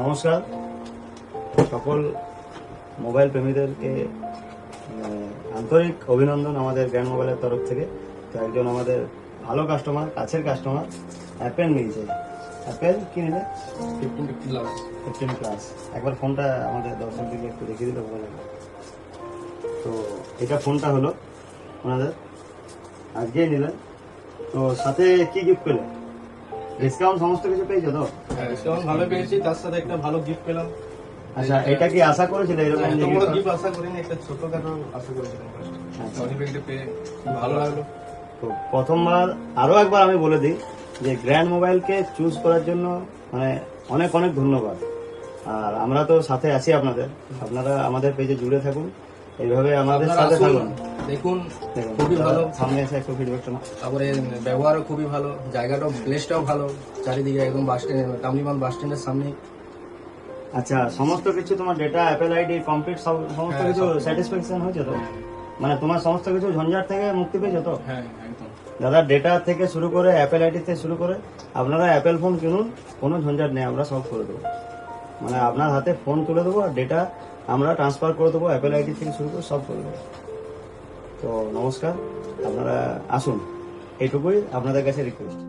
নমস্কার। সকল মোবাইল প্রেমীদেরকে আন্তরিক অভিনন্দন আমাদের গ্র্যান্ড মোবাইলের তরফ থেকে। তো একজন আমাদের ভালো কাস্টমার কাছের কাস্টমার অ্যাপেল নিয়েছে। অ্যাপেল কি নিলে? ফিফটিন প্লাস ফিফটিন প্লাস একবার ফোনটা আমাদের দর্শকদেরকে একটু দেখিয়ে দিলে ভালো লাগবে তো এটা ফোনটা হলো ওনাদের। আজকেই নিলেন তো সাথে কি গিফট পেলেন ডিসকাউন্ট সমস্ত কিছু পেয়েছ তো? হ্যাঁ ডিসকাউন্ট ভালো পেয়েছি তার সাথে একটা ভালো গিফট পেলাম। আচ্ছা এটা কি আশা করেছিল এরকম এত বড় গিফট আশা করিনি একটা ছোট ছোটখাটো আশা করেছিলাম। আচ্ছা। সনি ব্যাগটা পেয়ে ভালো লাগল। তো প্রথমবার আরও একবার আমি বলে দিই যে গ্র্যান্ড মোবাইলকে চুজ করার জন্য মানে অনেক অনেক ধন্যবাদ। আর আমরা তো সাথে আছি আপনাদের। আপনারা আমাদের পেজে জুড়ে থাকুন। এইভাবে আমাদের সাথে থাকুন। দেখুন খুবই ভালো। সামনে এসে একটু ফিডব্যাকটা তারপরে ব্যবহারও খুবই ভালো জায়গাটাও প্লেসটাও ভালো চারিদিকে একদম বাস স্ট্যান্ড টামলিবান বাস স্ট্যান্ডের সামনে। আচ্ছা সমস্ত কিছু তোমার ডেটা অ্যাপেল আইডি কমপ্লিট সমস্ত হ্যাঁ, কিছু স্যাটিসফ্যাকশন হয়েছে তো? মানে তোমার সমস্ত কিছু ঝঞ্ঝাট থেকে মুক্তি পেয়েছ তো? হ্যাঁ একদম। দাদা ডেটা থেকে শুরু করে অ্যাপেল আইডি থেকে শুরু করে আপনারা অ্যাপেল ফোন কিনুন কোনো ঝঞ্ঝাট নেই আমরা সব করে দেবো। মানে আপনার হাতে ফোন তুলে দেবো আর ডেটা আমরা ট্রান্সফার করে দেবো অ্যাপেল আইডি থেকে শুরু করে সব করে দেবো। তো নমস্কার আপনারা আসুন। এটুকুই আপনাদের কাছে রিকোয়েস্ট